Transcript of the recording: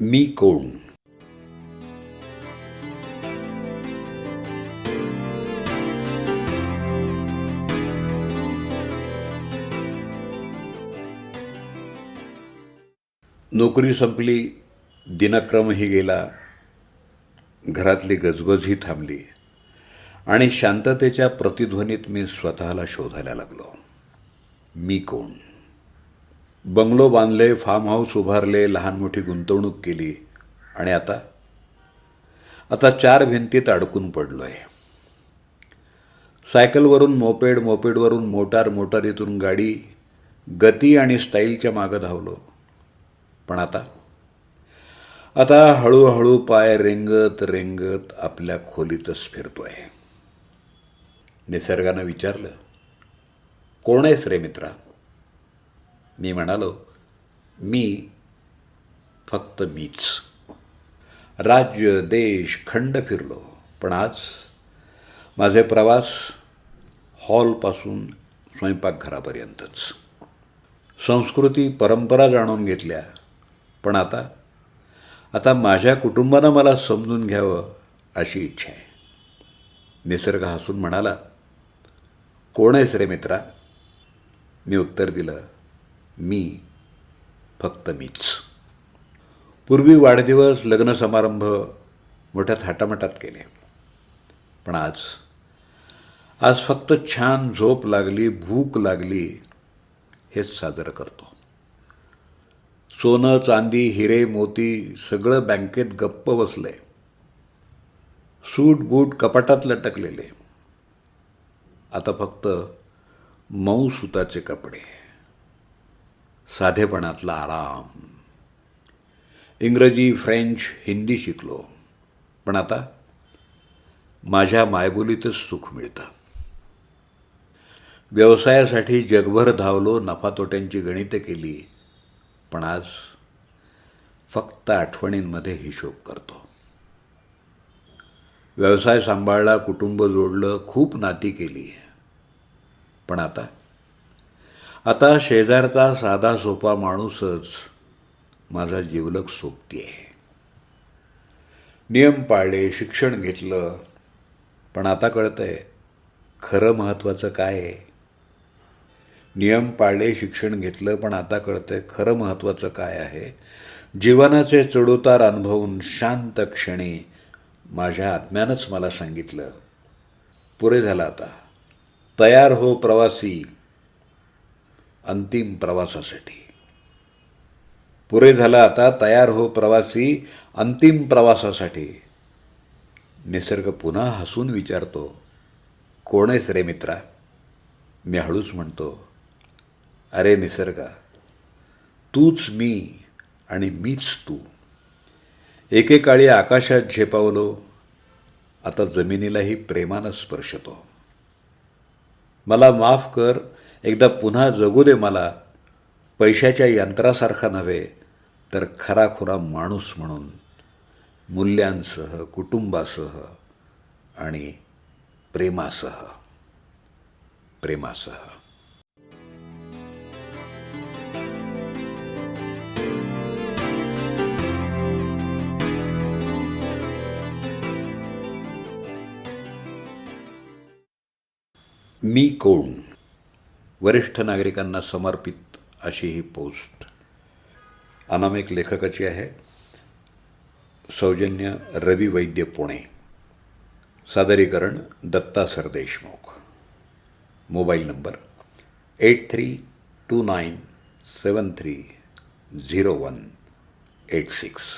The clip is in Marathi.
मी कोण? नोकरी संपली दिनक्रमही गेला घरातली गजबजही थांबली आणि शांततेच्या प्रतिध्वनीत मी स्वतःला शोधायला लागलो. मी कोण? बंगलो बांधले फार्म हाऊस उभारले लहान मोठी गुंतवणूक केली. आणि आता? आता चार भिंतीत अडकून पडलो आहे सायकलवरून मोपेड मोपेडवरून मोटार मोटारीतून गाडी गती आणि स्टाईलच्या मागं धावलो. पण आता? आता हळूहळू पाय रेंगत रेंगत आपल्या खोलीतच फिरतो आहे निसर्गानं विचारलं कोण आहेस रे मित्रा? मी म्हणालो मी फक्त मीच. राज्य देश खंड फिरलो. पण आज माझे प्रवास हॉलपासून स्वयंपाकघरापर्यंतच. संस्कृती परंपरा जाणून घेतल्या. पण आता आता माझ्या कुटुंबानं मला समजून घ्यावं अशी इच्छा आहे. निसर्ग हसून म्हणाला कोण आहेस रे मित्रा? मी उत्तर दिलं मी फक्त मीच. पूर्वी वाढदिवस लग्न समारंभ मोठ्या थाटामाटात केले. पण आज आज फक्त छान झोप लागली भूक लागली हेच साजरं करतो. सोनं चांदी हिरे मोती सगळं बँकेत गप्प बसलंय सूट बूट कपाटात लटकलेले. आता फक्त मऊ सुताचे कपडे. साधेपणातला आराम. इंग्रजी फ्रेंच हिंदी शिकलो. पण आता माझ्या मायबोलीतच सुख मिळतं. व्यवसायासाठी जगभर धावलो नफातोट्यांची गणितं केली पण आज फक्त आठवणींमध्ये हिशोब करतो. व्यवसाय सांभाळला कुटुंब जोडलं खूप नाती केली. पण आता आता शेजारचा साधा सोपा माणूसच माझा जीवलक सोबती आहे नियम पाळले शिक्षण घेतलं पण आता कळतंय खरं महत्त्वाचं काय आहे. नियम पाळले शिक्षण घेतलं पण आता कळतंय खरं महत्त्वाचं काय आहे. जीवनाचे चढउतार अनुभवून शांत क्षणी माझ्या आत्म्यानंच मला सांगितलं पुरे झालं आता. तयार हो प्रवासी. अंतिम प्रवासासाठी. पुरे झालं आता तयार हो प्रवासी अंतिम प्रवासासाठी. निसर्ग पुन्हा हसून विचारतो कोण आहेस रे मित्रा? मी हळूच म्हणतो अरे निसर्गा तूच मी आणि मीच तू. एकेकाळी आकाशात झेपावलो आता जमिनीलाही प्रेमानं स्पर्शतो. मला माफ कर एकदा पुन्हा जगू दे मला. पैशाच्या यंत्रासारखा नव्हे तर खराखुरा माणूस म्हणून मूल्यांसह कुटुंबासह आणि प्रेमासह. प्रेमासह. मी कोण? वरिष्ठ नागरिकांना समर्पित अशी ही पोस्ट. अनामिक लेखकाची आहे. सौजन्य रवी वैद्य पुणे. सादरीकरण Datta Sardeshmukh mobile number eight three two nine seven three zero one eight six.